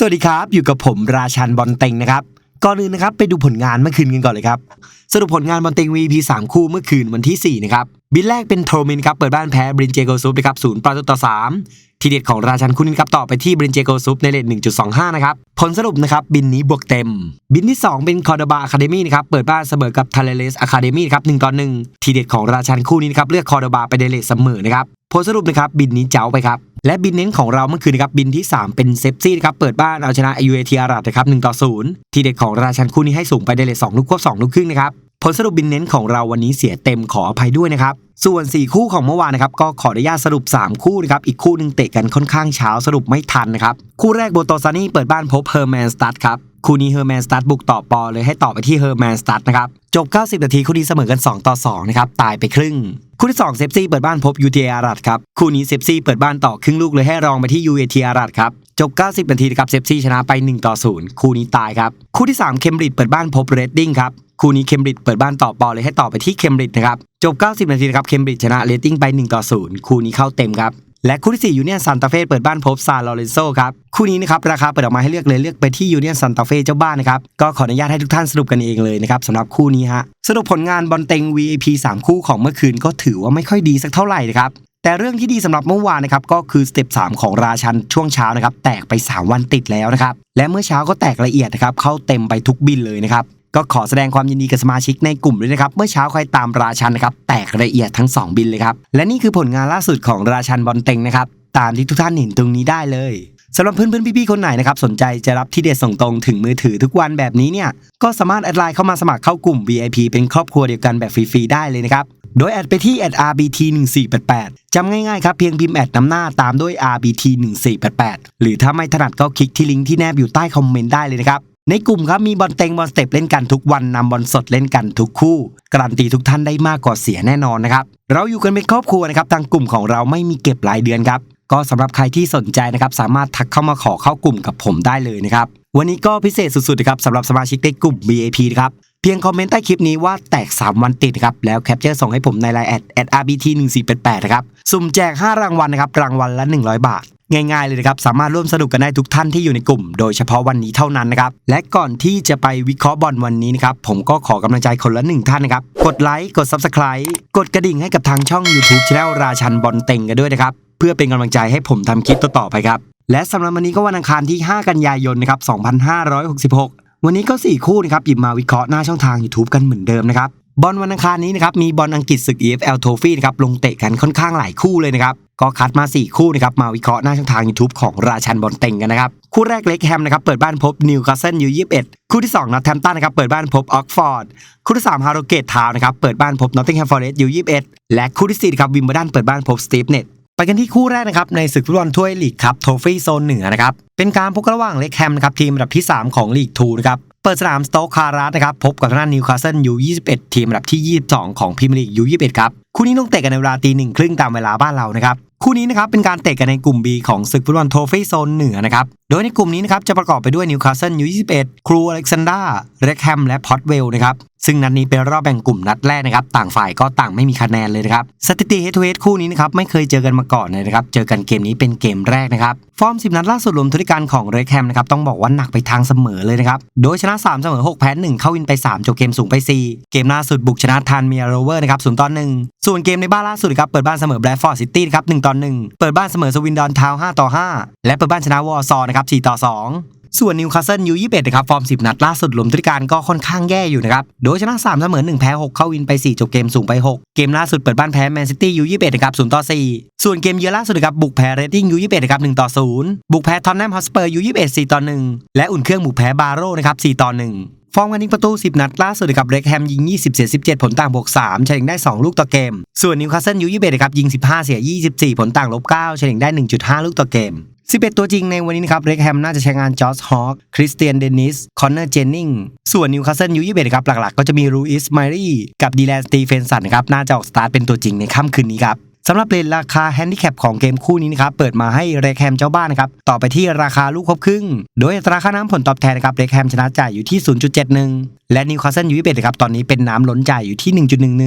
สวัสดีครับ อยู่กับผมราชันบอลเต็งนะครับก่อนอื่นนะครับไปดูผลงานเมื่อคืนกันก่อนเลยครับสรุปผลงานบอลเต็ง VP 3 คู่เมื่อคืนวันที่ 4 นะครับ บินแรกเป็นโทรมินครับ เปิดบ้านแพ้บรินเจโกซูปนะครับศูนย์ประตูต่อ 3 ทีเด็ดของราชันคู่นี้ครับต่อไปที่บรินเจโกซุปในเลท1.25 นะครับ ผลสรุปนะครับ บินนี้บวกเต็ม บินที่ 2 เป็นคอร์ดบาอะคาเดมี่นะครับ เปิดบ้านเสมอกับทาเลเลสอะคาเดมี่ครับ1ต่อ1ทีเด็ดของราชันคู่นี้นะครับ เลือกคอร์ดบาไปในเลทเสมอนะครับผลสรุปนะครับบินนี้เจ้าไปครับและบินเน้นของเราเมื่อคืนนะครับบินที่ 3 เป็นเซฟซี่นะครับเปิดบ้านเอาชนะ UAT อารัดนะครับ1ต่อ0ทีเด็ดของราชันคู่นี้ให้สูงไปได้เลย2ลูกควบ2ลูกครึ่งนะครับ ผลสรุปบินเน้นของเราวันนี้เสียเต็มขออภัยด้วยนะครับ ส่วน 4 คู่ของเมื่อวานนะครับก็ขออนุญาตสรุป 3 คู่นะครับ อีกคู่หนึ่งเตะกันค่อนข้างเช้าสรุปไม่ทันนะครับ คู่แรกโบโตซานี่เปิดบ้านพบเฮอร์แมนสตัดครับคู่นี้เฮอร์แมนสตัดบุกต่อปอเลยให้ต่อไปที่เฮอร์แมนสตัดนะครับ จบ 90 นาทีคู่นี้เสมอกัน 2 ต่อ 2 นะครับ ตายไปครึ่ง คู่ที่ 2 เซฟซี่เปิดบ้านพบ UTA อารัดครับ คู่นี้เซฟซี่เปิดบ้านต่อครึ่งลูกเลยให้รองไปที่ UAT อารัดครับ จบ 90 นาทีนะครับเซฟซี่ชนะไป 1 ต่อ 0 คู่นี้ตายครับ คู่ที่ 3 เคมบริดเปิดบ้านพบเรดดิ้งครับ คู่นี้เคมบริดจ์เปิดบ้านต่อปอเลยให้ต่อไปที่เคมบริดจ์นะครับจบ 90 นาทีนะครับเคมบริดจ์ชนะเรดดิ้งไป 1 ต่อ 0 คู่นี้เข้าเต็มครับและคู่ที่4ยูเนียนซันตาเฟ่เปิดบ้านพบซานลอเรนโซครับคู่นี้นะครับราคาเปิดออกมาให้เลือกเลยเลือกไปที่ยูเนียนซันตาเฟ่เจ้าบ้านนะครับก็ขออนุญาตให้ทุกท่านสรุปกันเองเลยนะครับสำหรับคู่นี้ฮะสรุปผลงานบอลเต็ง VIP 3 คู่ของเมื่อคืนก็ถือว่าไม่ค่อยดีสักเท่าไหร่นะครับแต่เรื่องที่ดีสำหรับเมื่อวานนะครับก็คือสเต็ป3ของราชันช่วงเช้านะครับแตกไป 3 วันติดแล้วนะครับและเมื่อเช้าก็แตกละเอียดนะครับเข้าเต็มไปทุกบินเลยนะครับ ก็ขอแสดงความยินดีกับสมาชิกในกลุ่มด้วยนะครับ เมื่อเช้าใครตามราชันนะครับ แตกละเอียดทั้ง 2 บินเลยครับ และนี่คือผลงานล่าสุดของราชันบอลเต็งนะครับ ตามที่ทุกท่านเห็นตรงนี้ได้เลยสำหรับเพื่อนๆพี่ๆคนไหนนะครับสนใจจะรับที่เด็ดส่งตรงถึงมือถือทุกวันแบบนี้เนี่ยก็สามารถแอดไลน์เข้ามาสมัครเข้ากลุ่ม VIP เป็นครอบครัวเดียวกันแบบฟรีๆได้เลยนะครับโดยแอดไปที่ @rbt 1488 จำง่ายๆครับเพียงพิมพ์แอดนำหน้าตามด้วย rbt 1488 หรือถ้าไม่ถนัดก็คลิกที่ลิงก์ที่แนบอยู่ใต้คอมเมนต์ได้เลยนะครับ ในกลุ่มครับมีบอลเต็งบอลสเต็ปเล่นกันทุกวันนำบอลสดเล่นกันทุกคู่ การันตีทุกท่านได้มากกว่าเสียแน่นอนนะครับเราอยู่กันเป็นครอบครัวนะครับทางกลุ่มของเราไม่มีเก็บรายเดือนครับก็สำหรับใครที่สนใจนะครับสามารถทักเข้ามาขอเข้ากลุ่มกับผมได้เลยนะครับวันนี้ก็พิเศษสุดๆนะครับสำหรับสมาชิกในกลุ่ม VIP นะครับเพียงคอมเมนต์ใต้คลิปนี้ว่าแตก 3 วันติดครับแล้วแคปเจอร์ส่งให้ผมในไลน์แอดแอด RBT 1488 นะครับสุ่มแจก 5 รางวัลนะครับรางวัลละ 100 บาท ง่ายๆเลยนะครับ สามารถร่วมสนุกกันได้ทุกท่านที่อยู่ในกลุ่ม โดยเฉพาะวันนี้เท่านั้นนะครับ และก่อนที่จะไปวิเคราะห์บอลวันนี้นะครับ ผมก็ขอกำลังใจคนละหนึ่งท่านนะครับ กดไลค์ กด Subscribe กดกระดิ่งให้กับทางช่อง YouTube c h anel ราชันบอลเต็งกันด้วยนะครับ เพื่อเป็นกำลังใจให้ผมทำคลิปต่อๆไปครับ และสำหรับวันนี้ก็วันอังคารที่ 5 กันยายนนะครับ 2566 วันนี้ก็ 4 คู่นะครับหยิบมาวิเคราะห์หน้าช่องทาง YouTube กันเหมือนเดิมนะครับ บอลวันอังคารนี้นะครับมีบอลอังกฤษศึก EFL Trophy นะครับลงเตะกันค่อนข้างหลายคู่เลยนะครับก็คัดมา 4 คู่นะครับมาวิเคราะห์หน้าช่องทาง YouTube ของราชันบอลเต็งกันนะครับคู่แรกเล็กแฮมนะครับเปิดบ้านพบนิวคาสเซิลยู21คู่ที่2นัทแทมตันนะครับเปิดบ้านพบออกฟอร์ดคู่ที่3ฮาร์โรเกตทาวนะครับเปิดบ้านพบนอตติงแฮมฟอร์เรสต์ยู21และคู่ที่4ครับวิมเบลดันเปิดบ้านพบสตีฟเน็ตไปกันที่คู่แรกนะครับในศึกฟุตบอลถ้วยลีกครับโทฟี่โซนเหนือนะครับเป็นการพบกันระหว่างเล็กแฮมนะครับทีมอันดับที่ 3 ของลีกทูนะครับ ปิดสนามสโต๊กคารัสนะครับพบกับทางด้านนิวคาสเซิลยู21 ทีมอันดับที่ 22 ของพรีเมียร์ลีกยู21 ครับ คู่นี้ต้องเตะกันในเวลาตีหนึ่งครึ่งตามเวลาบ้านเรานะครับคู่นี้นะครับเป็นการเตะกันในกลุ่ม B ของศึกฟุตบอลโทฟี่โซนเหนือนะครับ โดยในกลุ่มนี้นะครับจะประกอบไปด้วยนิวคาสเซิลยู21ครูอเล็กซานดราเร็กแฮมและพอตเวลนะครับ ซึ่งนัดนี้เป็นรอบแบ่งกลุ่มนัดแรกนะครับ ต่างฝ่ายก็ต่างไม่มีคะแนนเลยนะครับ สถิติเฮดทูเฮดคู่นี้นะครับไม่เคยเจอกันมาก่อนเลยนะครับ เจอกันเกมนี้เป็นเกมแรกนะครับ ฟอร์ม 10 นัดล่าสุดรวมทุกการของเรคแฮมนะครับต้องบอกว่าหนักไปทางเสมอเลยนะครับ โดยชนะ 3 เสมอ 6 แพ้ 1 เข้าวินไป 3 จบเกมสูงไป 4 เกมล่าสุดบุกชนะทานเมียโรเวอร์นะครับ0ต่อ1ส่วนเกมในบ้านล่าสุดครับ เปิดบ้านเสมอแบรดฟอร์ดซิตี้ครับ1ต่อ1เปิดบ้านเสมอสวินดอนทาวน์5ต่อ5และเปิดบ้านชนะวอร์ซอนะครับ4ต่อ2ส่วนนิวคาสเซิลยู21นะครับ ฟอร์ม10นัดล่าสุดรวมทุกการก็ค่อนข้างแย่อยู่นะครับ โดยชนะ3เสมอ1แพ้6เข้าวินไป4จบเกมสูงไป6เกมล่าสุดเปิดบ้านแพ้แมนซิตี้ยู21นะครับ0ต่อ4ส่วนเกมเยือนล่าสุดนะครับบุกแพ้เรตติ้งยู21นะครับ1ต่อ0บุกแพ้ทอนแนมฮอสเปอร์ยู21 4ต่อ1และอุ่นเครื่องบุกแพ้บาโร่นะครับ4ต่อ1 ฟอร์มการยิงประตู 10 นัดล่าสุดกับเรกแฮมยิง 20 เสีย 17 ผลต่างบวก3เฉลี่ยได้ 2 ลูกต่อเกม ส่วนนิวคาสเซิลยู21นะครับยิง 15 เสีย 24 ผลต่างลบ9เฉลี่ยได้ 1.5 ลูกต่อเกม 11 ตัวจริงในวันนี้นะครับเรกแฮมน่าจะใช้งานจอร์จฮอคคริสเตียนเดนิส คอนเนอร์เจนนิง ส่วนนิวคาสเซิลยู21ครับหลักๆ ก็จะมีรูอิสไมรี่กับดีแลนสตีเฟนสันนะครับน่าจะออกสตาร์ทเป็นตัวจริงในค่ำคืนนี้ครับ สำหรับเลนราคาแฮนดิแคปของเกมคู่นี้นะครับเปิดมาให้เรคแฮมเจ้าบ้านนะครับต่อไปที่ราคาลูกครบครึ่ง โดยอัตราค่าน้ำผลตอบแทนนะครับเรคแฮมชนะจ่ายอยู่ที่ 0.71 และนิวคาสเซิลยูเบนะครับตอนนี้เป็นน้ำล้นจ่ายอยู่ที่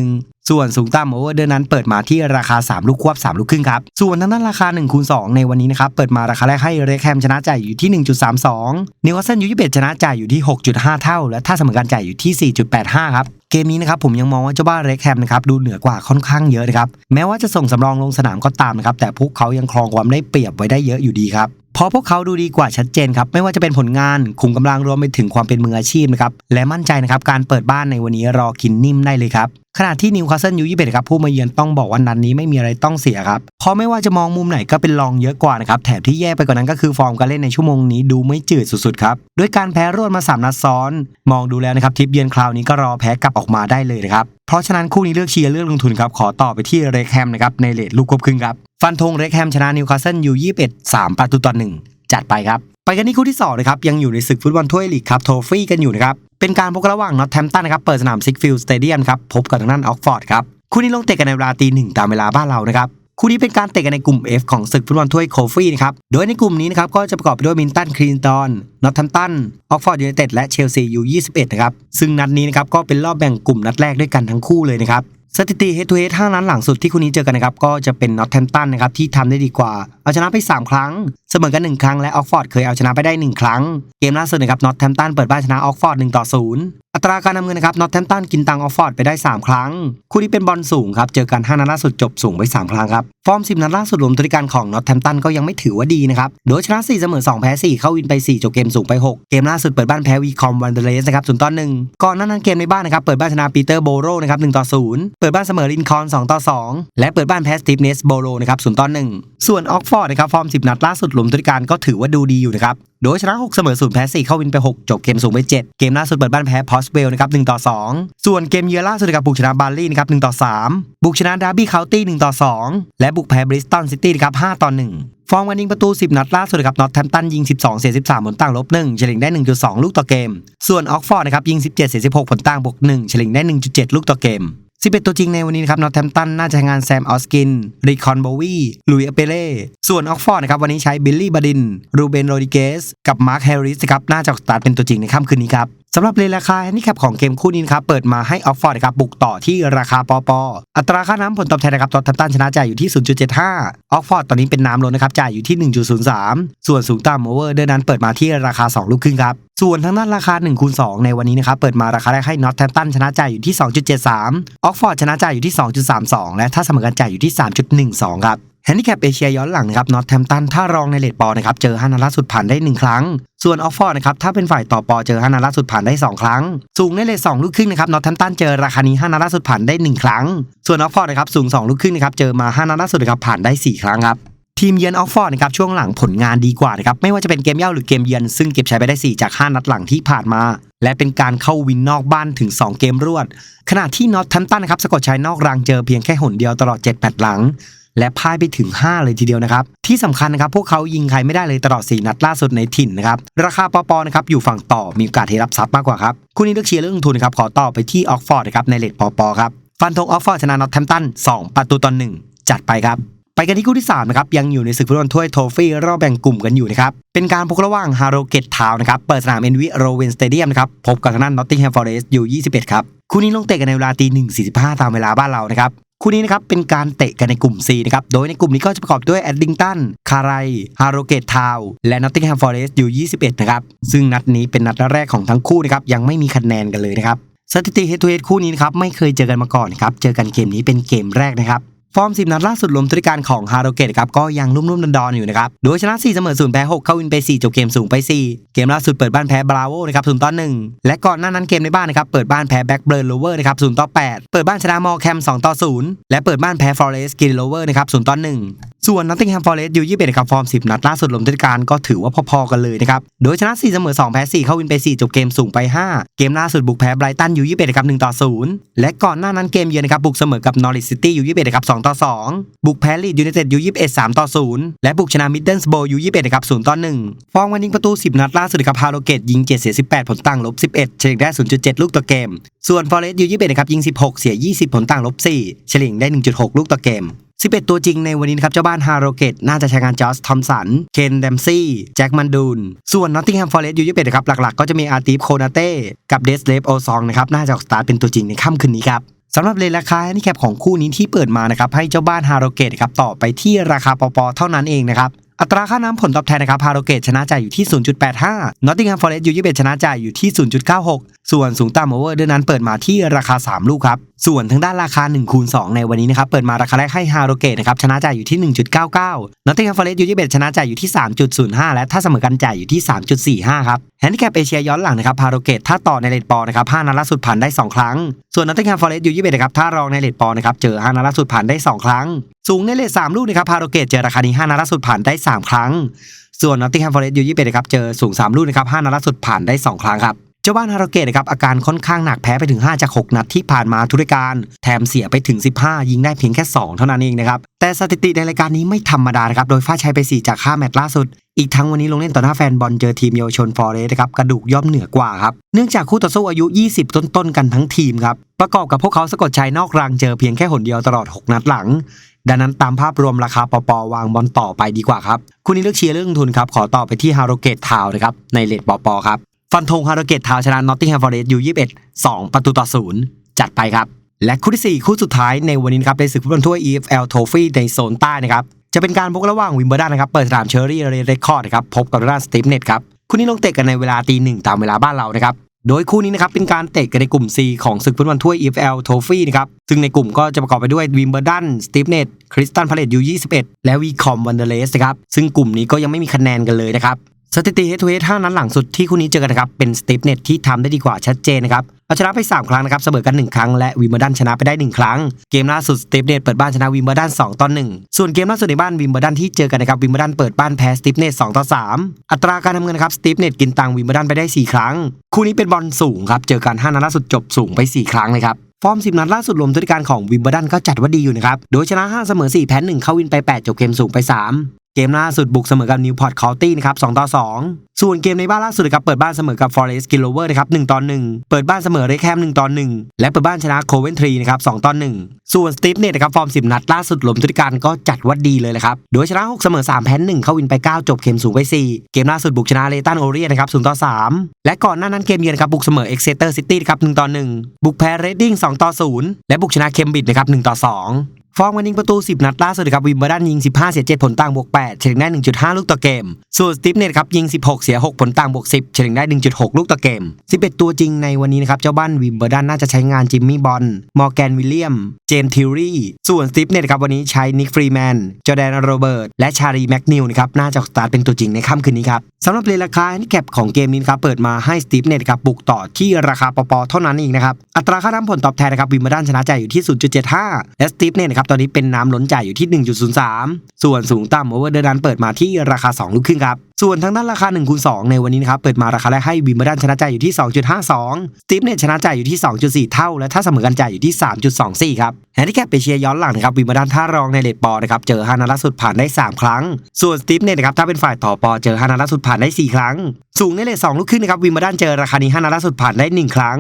1.11 ส่วนสูงต่ำโอเวอร์เดือร์นั้นเปิดมาที่ราคา 3 ลูกควบ 3 ลูกครึ่งครับ ส่วนทางด้านราคา1คูณ2ในวันนี้นะครับ เปิดมาราคาแรกให้เรคแฮมชนะจ่ายอยู่ที่ 1.32 นิวคาสเซิลยูยี่ชนะจ่ายอยู่ที่ 6.5 เท่า และถ้าเสมอการจ่ายอยู่ที่ 4.85 ครับเกมนี้นะครับผมยังมองว่าเจ้าบ้านเรคแฮมนะครับดูเหนือกว่าค่อนข้างเยอะนะครับแม้ว่าจะส่งสำรองลงสนามก็ตามนะครับแต่พวกเขายังครองความได้เปรียบไว้ได้เยอะอยู่ดีครับเพราะพวกเขาดูดีกว่าชัดเจนครับไม่ว่าจะเป็นผลงานคุมกำลังรวมไปถึงความเป็นมืออาชีพนะครับและมั่นใจนะครับการเปิดบ้านในวันนี้รอกินนิ่มได้เลยครับ ขณะที่นิวคาสเซิลยูยี่สิบครับผู้มาเยือนต้องบอกว่านัดนนี้ไม่มีอะไรต้องเสียครับเพราะไม่ว่าจะมองมุมไหนก็เป็นรองเยอะกว่านะครับแถมที่แย่ไปกว่านั้นก็คือฟอร์มการเล่นในชั่วโมงนี้ดูไม่จืดสุดๆครับด้วยการแพ้รวดมา 3 นัดซ้อน มองดูแล้วนะครับทิปเยือนคราวนี้ก็รอแพ้กลับออกมาได้เลยนะครับเพราะฉะนั้นคู่นี้เลือกเชียร์เลือกลงทุนครับขอต่อไปที่เรคแฮมนะครับในเลทลูกควบครึ่งครับฟันธงเรคแฮมชนะนิวคาสเซิลยูยี่สิบสามประตูต่อหนึ่งจัดไปครับ ไปกันที่คู่ที่2นะครับยังอยู่ในศึกฟุตบอลถ้วยลีกครับโทฟี่กันอยู่นะครับเป็นการพบกันระหว่างนอตแทมตันนะครับเปิดสนามซิกฟิลด์สเตเดียมครับพบกับทางด้านออกฟอร์ดครับคู่นี้ลงเตะกันในเวลาตีหนึ่งตามเวลาบ้านเรานะครับคู่นี้เป็นการเตะกันในกลุ่ม F ของศึกฟุตบอลถ้วยโคฟี่นะครับโดยในกลุ่มนี้นะครับก็จะประกอบไปด้วยมินตันคลีนตันนอตแทมตันออกฟอร์ดยูไนเต็ดและเชลซียู21นะครับซึ่งนัดนี้นะครับก็เป็นรอบแบ่งกลุ่มนัดแรกด้วยกันทั้งคู่เลยนะครับสถิติ head to head 5นัดหลังสุดที่คู่นี้เจอกันนะครับก็จะเป็นนอตแทมตันนะครับที่ทำได้ดีกว่าเอาชนะไป 3 ครั้ง เสมอกัน 1 ครั้งและออกฟอร์ดเคยเอาชนะไปได้ 1 ครั้ง เกมล่าสุดนะครับนอตแทมตันเปิดบ้านชนะออกฟอร์ด1ต่อ0อัตราการนำเงินนะครับนอตแทมตันกินตังออกฟอร์ดไปได้ 3 ครั้ง คู่นี้เป็นบอลสูงครับเจอกัน 5นัดล่าสุดจบสูงไป 3 ครั้งครับฟอร์ม 10 นัดล่าสุดรวมธุรการของนอตแทมตันก็ยังไม่ถือว่าดีนะครับโดยชนะ4เสมอ2แพ้4เข้าวินไป4จบเกมสูงไป 6 เกมล่าสุดเปิดบ้านแพ้วีคอมวันเดเลสนะครับ0ต่อ1ก่อนหน้านั้นเกมในบ้านนะครับเปิดบ้านชนะปีเตอร์โบโรนะครับ1ต่อ0เปิดบ้านเสมอลินคอน2ต่อ2และเปิดบ้านแพ้สตีฟเนสโบโรนะครับ0ต่อ1ส่วนออกฟอร์ดนะครับฟอร์ม 10 นัดล่าสุดรวมธุรการก็ถือว่าดูดีอยู่นะครับ โดยชนะ 6 เสมอ 0 แพ้ 4 เข้าวินไป 6 จบเกมสูงไป 7 เกมล่าสุดเปิดบ้านแพ้พอสเวลนะครับ1ต่อ 2 ส่วนเกมเยือนล่าสุดกับบุกชนะบาร์ลี่นะครับ1ต่อ 3 บุกชนะดาร์บี้เคาน์ตี้1ต่อ 2 และบุกแพ้บริสตันซิตี้นะครับ5ต่อ 1 ฟอร์มการยิงประตู 10 นัดล่าสุดกับนอตแทมตันยิง 12 เสีย 13 ผลต่างลบ1เฉลี่ยได้ 1.2 ลูกต่อเกม ส่วนออกฟอร์ดนะครับยิง 17 เสีย 16 ผลต่างบวก1เฉลี่ยได้ 1.7 ลูกต่อเกม 11 ตัวจริงในวันนี้นะครับนอตแทมตันน่าจะใช้งานแซมออสกินริคอนโบวีลุยอเปเล่ส่วนออกฟอร์ดนะครับวันนี้ใช้บิลลี่บาดิน รูเบนโรดิเกส กับมาร์คแฮร์ริสครับน่าจะสตาร์ทเป็นตัวจริงในค่ำคืนนี้ครับ สำหรับเลนราคาแฮนดิแคปของเกมคู่นี้นครับเปิดมาให้ออกฟอร์ดครับบุกต่อที่ราคาปอปออัตราค่าน้ำผลตอบแทนนะครับนอตแทมตันชนะจ่ายอยู่ที่ 0.75 ออกฟอร์ดตอนนี้เป็นน้ำล้นะครับจ่ายอยู่ที่ 1.03 ส่วนสูงต่ำโอเวอร์เดอร์นั้นเปิดมาที่ราคา 2 ลูกครึ่งครับส่วนทางด้านราคา1คูณ2ในวันนี้นะครับเปิดมาราคาแรกให้นอตแทมตันชนะจ่ายอยู่ที่ 2.73 ออกฟอร์ดชนะจ่ายอยู่ที่ 2.32 และถ้าเสมอกันจ่ายอยู่ที่ 3.12 ครับ แฮนดิแคปเอเชียย้อนหลังนะครับนอตแทมตันถ้ารองในเลดปอนะครับเจอ5นัดล่าสุดผ่านได้ 1 ครั้ง ส่วนออกฟอร์ดนะครับถ้าเป็นฝ่ายต่อปอเจอ5นัดล่าสุดผ่านได้ 2 ครั้ง สูงในเลท2ลูกครึ่งนะครับนอตแทมตันเจอราคานี้5นัดล่าสุดผ่านได้ 1 ครั้ง ส่วนออกฟอร์ดนะครับสูง2ลูกครึ่งนะครับเจอมา5นัดล่าสุดนะครับผ่านได้ 4 ครั้งครับทีมเยือนออกฟอร์ดนะครับช่วงหลังผลงานดีกว่านะครับไม่ว่าจะเป็นเกมเย่าหรือเกมเยือนซึ่งเก็บใช้ไปได้ 4 จาก 5 นัดหลังที่ผ่านมา และเป็นการเข้าวินนอกบ้านถึง 2 เกมรวด ขณะที่นอตแทมตันนะครับสะกดใช้นอกรางเจอเพียงแค่หนเดียวตลอด7แมตช์หลัง และพ่ายไปถึง 5 เลยทีเดียวนะครับ ที่สำคัญนะครับ พวกเขายิงใครไม่ได้เลยตลอด 4 นัดล่าสุดในถิ่นนะครับ ราคาปอปอนะครับอยู่ฝั่งต่อมีโอกาสที่รับทรัพย์มากกว่าครับ คู่นี้เลือกเชียร์เรื่องทุนนครับขอต่อไปที่ออกฟอร์ดนะครับในเลทปอปอครับฟันธงออกฟอร์ดชนะนอตแทมตัน2 ประตูต่อ1จัดไปครับไปกันที่คู่ที่3นะครับยังอยู่ในศึกฟุตบอลถ้วยโทฟี่รอบแบ่งกลุ่มกันอยู่นะครับเป็นการพบระหว่างฮาร์โรเกตทาวนะครับเปิดสนามเอ็นวิโรเวนสเตเดียมนะครับพบกับทางด้านนอตติงแฮมฟอเรสต์อยู่ 21 ครับ คู่นี้ลงเตะกันในเวลาตี1.45 ตามเวลาบ้านเรานะครับ คู่นี้นะครับเป็นการเตะกันในกลุ่ม C นะครับ โดยในกลุ่มนี้ก็จะประกอบด้วยแอดดิงตัน คาไรฮาร์โรเกตทาวและนอตติงแฮมฟอร์เรสต์อยู่ 21 นะครับ ซึ่งนัดนี้เป็นนัดแรกของทั้งคู่นะครับ ยังไม่มีคะแนนกันเลยนะครับ สถิติเฮดทูเฮดคู่นี้นะครับไม่เคยเจอกันมาก่อนครับ เจอกันเกมนี้เป็นเกมแรกนะครับ ฟอร์ม10 นัดล่าสุดรวมธุรการของฮาโรเกตครับก็ยังรุ่มๆดอนๆอยู่นะครับ โดยชนะ 4 เสมอ0แพ้6เข้าวินไป 4 จบเกมสูงไป 4 เกมล่าสุดเปิดบ้านแพ้บราโวนะครับ0ต่อ1และก่อนหน้านั้นเกมในบ้านนะครับเปิดบ้านแพ้แบ็กเบิร์นโลเวอร์นะครับ0ต่อ8เปิดบ้านชนะมอแคม2ต่อ0และเปิดบ้านแพ้ฟอเรสกิลโลเวอร์นะครับ0ต่อ1 ส่วนนอตติงแฮมฟอร์เรสต์อยู่21ครับฟอร์ม 10 นัดล่าสุดรวมธุรการก็ถือว่าพอๆกันเลยนะครับโดยชนะ4เสมอ2แพ้4เข้าวินไป 4 จบเกมสูงไป 5 เกมล่าสุดบุกแพ้ไบรตันอยู่21ครับ1ต่อ0และก่อนหน้านั้นเกมเยือนนะครับบุกเสมอกับนอริสซิตี้อยู่21ครับ2ต่อ2บุกแพ้ลีดยูไนเต็ดยู21 3ต่อ0และบุกชนะมิดเดิลสโบยู21ครับ0ต่อ1ฟองวันยิงประตู 10 นัดล่าสุดครับฮาโลเกตยิง7เสีย18 ผลต่างลบ11เฉลี่ยได้ 0.7 ลูกต่อเกม ส่วนฟอเรสต์ยู21ครับยิง 16 เสีย 20 ผลต่างลบ4เฉลี่ยได้ 1.6 ลูกต่อเกม 11 ตัวจริงในวันนี้นะครับ เจ้าบ้านฮาโรเกตน่าจะใช้งานจอร์จทอมสัน เคนแดมซี่แจ็คมันดูน ส่วนนอตติงแฮมฟอร์เรสต์ยู21นะครับ หลักๆ ก็จะมีอาร์ติฟโคนาเต้กับเดสเลฟโอซองนะครับ น่าจะออกสตาร์ทเป็นตัวจริงในค่ำคืนนี้ครับสำหรับเลนราคาแฮนดิแคปของคู่นี้ที่เปิดมานะครับให้เจ้าบ้านฮาโรเกตครับต่อไปที่ราคาปอปอเท่านั้นเองนะครับ อัตราค่าน้ำผลตอบแทนนะครับ ฮาโรเกตชนะจ่ายอยู่ที่ 0.85 Nottingham Forest ยู21ชนะจ่ายอยู่ที่ 0.96 ส่วนสูงต่ำโอเวอร์เดือนนั้นเปิดมาที่ราคา 3 ลูกครับ ส่วนทางด้านราคา1คูณ2ในวันนี้นะครับ เปิดมาราคาแรกให้ฮาโรเกตนะครับ ชนะจ่ายอยู่ที่ 1.99 Nottingham Forest ยู21ชนะจ่ายอยู่ที่ 3.05 และถ้าเสมอกันจ่ายอยู่ที่ 3.45 ครับ แฮนดิแคปเอเชียย้อนหลังนะครับ ฮาโรเกตถ้าต่อในเลดบอลนะครับ5นัดล่าสุดผ่านได้ 2 ครั้งส่วน Nottingham Forest ยู21นะครับถ้ารองในเลดบอนะครับเจอ5นัดล่าสุดผ่านได้ 2 ครั้ง สูงในเลท3ลูกนะครับฮาโรเกตเจอราคานี้5นัดล่าสุดผ่านได้ 3 ครั้ง ส่วน Nottingham Forest ยู21นะครับเจอสูง 3 ลูกนะครับ5นัดล่าสุดผ่านได้ 2 ครั้งครับเจ้าบ้านฮาโรเกตนะครับอาการค่อนข้างหนักแพ้ไปถึง 5 จาก 6 นัดที่ผ่านมาทุกรายการแถมเสียไปถึง 15 ยิงได้เพียงแค่ 2 เท่านั้นเองนะครับ แต่สถิติในรายการนี้ไม่ธรรมดานะครับ โดยฟาดใช้ไป 4 จาก 5 แมตช์ล่าสุด อีกทั้งวันนี้ลงเล่นต่อหน้าแฟนบอลเจอทีมเยาวชนฟอร์เรสต์นะครับกระดูกย่อมเหนือกว่าครับ เนื่องจากคู่ต่อสู้อายุ 20 ต้นๆกันทั้งทีมครับ ประกอบกับพวกเขาสะกดชัยนอกรังเจอเพียงแค่หนเดียวตลอด 6 นัดหลัง ดังนั้นตามภาพรวมราคาปอปอวางบอลต่อไปดีกว่าครับคู่นี้เลือกเชียร์เรื่องทุนครับขอต่อไปที่ฮาร์โรเกตทาวนะครับในเลทปอปอครับฟันธงฮาร์โรเกตทาวชนะนอตติงแฮมฟอร์เรสต์ยู21 2 ประตูต่อศูนย์จัดไปครับและคู่ที่ 4 คู่สุดท้ายในวันนี้นะครับในศึกฟุตบอลถ้วย EFL Trophy ในโซนใต้นะครับ จะเป็นการพบกันระหว่างวิมเบอร์ดันนะครับ เปิดสนามเชอร์รี่เรคคอร์ดนะครับ พบกับด้านสตีฟเน็ตครับ คู่นี้ลงเตะกันในเวลาตีหนึ่งตามเวลาบ้านเรานะครับ โดยคู่นี้นะครับเป็นการเตะกันในกลุ่ม C ของศึกฟุตบอลถ้วย EFL Trophy นะครับ ซึ่งในกลุ่มก็จะประกอบไปด้วยวิมเบอร์ดันสตีฟเน็ตคริสตันพาเลตยู21และวีคอมวันเดเลสนะครับ ซึ่งกลุ่มนี้ก็ยังไม่มีคะแนนกันเลยนะครับ สถิติเฮดทูเฮดห้านัดหลังสุดที่คู่นี้เจอกันนะครับ เป็นสตีฟเน็ตที่ทำได้ดีกว่าชัดเจนนะครับเอาชนะไป 3 ครั้งนะครับ เสมอกัน 1 ครั้ง และวิมเบอร์ดันชนะไปได้ 1 ครั้ง เกมล่าสุดสตีฟเน็ตเปิดบ้านชนะวิมเบอร์ดัน2ต่อ1ส่วนเกมล่าสุดในบ้านวิมเบอร์ดันที่เจอกันนะครับวิมเบอร์ดันเปิดบ้านแพ้สตีฟเน็ต2ต่อ3อัตราการทำเงินนะครับสตีฟเน็ตกินตังวิมเบอร์ดันไปได้ 4 ครั้ง คู่นี้เป็นบอลสูงครับเจอกัน5นัดล่าสุดจบสูงไป 4 ครั้งเลยครับฟอร์ม 10 นัดล่าสุดรวมทุกการของวิมเบอร์ดันก็จัดว่าดีอยู่นะครับ โดยชนะ 5 เสมอ 4 แพ้ 1 เข้าวินไป 8 จบเกมสูงไป 3 เกมล่าสุดบุกเสมอกับนิวพอร์ตคาวตี้นะครับ2ต่อ 2 ส่วนเกมในบ้านล่าสุดครับเปิดบ้านเสมอกับฟอเรสต์กิโลเวอร์นะครับ1ต่อ 1 เปิดบ้านเสมอเรคแฮม1ต่อ 1 และเปิดบ้านชนะโคเวนทรีนะครับ2ต่อ 1 ส่วนสตีฟเนตนะครับฟอร์ม 10 นัดล่าสุดรวมทุกการก็จัดว่าดีเลยนะครับ โดยชนะ6เสมอ3แพ้1เข้าวินไป 9 จบเกมสูงไป 4 เกมล่าสุดบุกชนะเลตันโอเรียนะครับ0ต่อ 3 และก่อนหน้านั้นเกมเยือนครับบุกเสมอเอ็กเซเตอร์ซิตี้นะครับ1ต่อ 1 บุกแพ้เรดดิ้ง2ต่อ 0 และบุกชนะเคมบิดนะครับ1ต่อ 2 ฟอร์มการยิงประตู 10 นัดล่าสุดครับวิมเบอร์ดันยิง 15 เสีย 7 ผลต่างบวก 8 เฉลี่ยได้ 1.5 ลูกต่อเกม ส่วนสตีฟเนตครับยิง 16 เสีย 6 ผลต่างบวก 10 เฉลี่ยได้ 1.6 ลูกต่อเกม 11 ตัวจริงในวันนี้นะครับ เจ้าบ้านวิมเบอร์ดันน่าจะใช้งานจิมมี่บอล มอร์แกนวิลเลียม เจมส์ทิวรี่ ส่วนสตีฟเนตครับวันนี้ใช้นิกฟรีแมน จอแดนโรเบิร์ต และชารีแมกนิลนะครับน่าจะสตาร์ทเป็นตัวจริงในค่ำคืนนี้ครับสำหรับเลทราคาแฮนดิแคปของเกมนี้นะครับเปิดมาให้สตีฟเนตครับบุกต่อที่ราคาปอปอเท่านั้นเองนะครับอัตราค่าน้ำผลตอบแทนนะครับวิมเบอร์ดันชนะใจอยู่ที่ 0.75 และสตีฟเนตนะครับตอนนี้เป็นน้ำล้นจ่ายอยู่ที่ 1.03 ส่วนสูงต่ำโอเวอร์เดอร์ดันเปิดมาที่ราคา 2 ลูกครึ่งครับ ส่วนทางด้านราคา1คูณ2ในวันนี้นะครับเปิดมาราคาแรกให้วิมเบอร์ดันชนะใจอยู่ที่ 2.52สตีฟเน็ตชนะใจอยู่ที่ 2.4 เท่า และถ้าเสมอกันใจอยู่ที่ 3.24 ครับแฮนดิแคปไปเชียร์ย้อนหลังนะครับวิมเบอร์ดันถ้ารองในเลดปอนะครับเจอ5นัดล่าสุดผ่านได้ 3 ครั้ง ส่วนสตีฟเน็ตนะครับถ้าเป็นฝ่ายต่อปอเจอ5นัดล่าสุดผ่านได้ 4 ครั้ง สูงในเลด2ลูกครึ่งนะครับวิมเบอร์ดันเจอราคานี้5นัดล่าสุดผ่านได้ 1 ครั้ง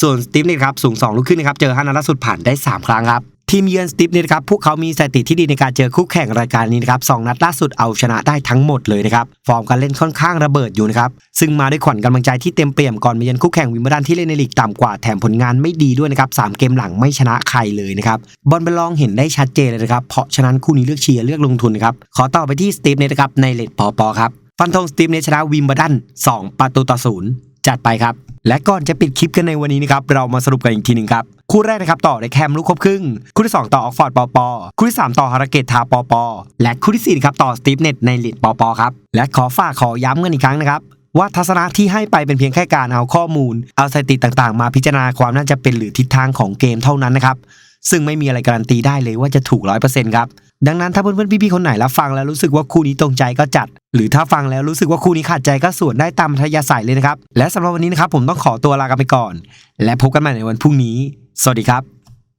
ส่วนสตีฟเน็ตครับสูง 2 ลูกครึ่งนะครับ เจอ5นัดล่าสุดผ่านได้ 3 ครั้งครับ ทีมเยือนสตีฟเน็ตครับพวกเขามีสถิติที่ดีในการเจอคู่แข่งรายการนี้นะครับสองนัดล่าสุดเอาชนะได้ทั้งหมดเลยนะครับฟอร์มการเล่นค่อนข้างระเบิดอยู่นะครับซึ่งมาด้วยขวัญกำลังใจที่เต็มเปี่ยมก่อนมาเยือนคู่แข่งวิมเบอร์ดันที่เล่นในลีกต่ำกว่าแถมผลงานไม่ดีด้วยนะครับสามเกมหลังไม่ชนะใครเลยนะครับบอลไปลองเห็นได้ชัดเจนเลยนะครับเพราะฉะนั้นคู่นี้เลือกเชียร์เลือกลงทุนนะครับขอต่อไปที่สตีฟเน็ตนะครับในเลดปอปอครับฟันธงสตีฟเนชนะวิมเบอร์ดัน2 ประตูต่อศูนย์ จัดไปครับ และก่อนจะปิดคลิปกันในวันนี้นะครับ เรามาสรุปกันอีกทีหนึ่งครับ คู่แรกนะครับต่อในแคมลูกครบครึ่ง คู่ที่ 2 ต่อออกฟอร์ดปอปอคู่ที่ 3 ต่อฮาราเกตทาปอปอและคู่ที่4ครับต่อสตีฟเน็ตในลิดปอปอครับและขอฝากขอย้ำกันอีกครั้งนะครับว่าทัศนะที่ให้ไปเป็นเพียงแค่การเอาข้อมูล เอาสถิติต่างๆ มาพิจารณาความน่าจะเป็นหรือทิศทางของเกมเท่านั้นนะครับ ซึ่งไม่มีอะไรการันตีได้เลยว่าจะถูกร้อยเปอร์เซ็นต์ครับ ดังนั้นถ้าเพื่อนๆพี่ๆคนไหนรับฟังแล้วรู้สึกว่าคู่นี้ตรงใจก็จัด หรือถ้าฟังแล้วรู้สึกว่าคู่นี้ขาดใจก็ส่วนได้ตามทายาสายเลยนะครับ และสำหรับวันนี้นะครับผมต้องขอตัวลากันไปก่อน และพบกันใหม่ในวันพรุ่งนี้ สวัสดีครับ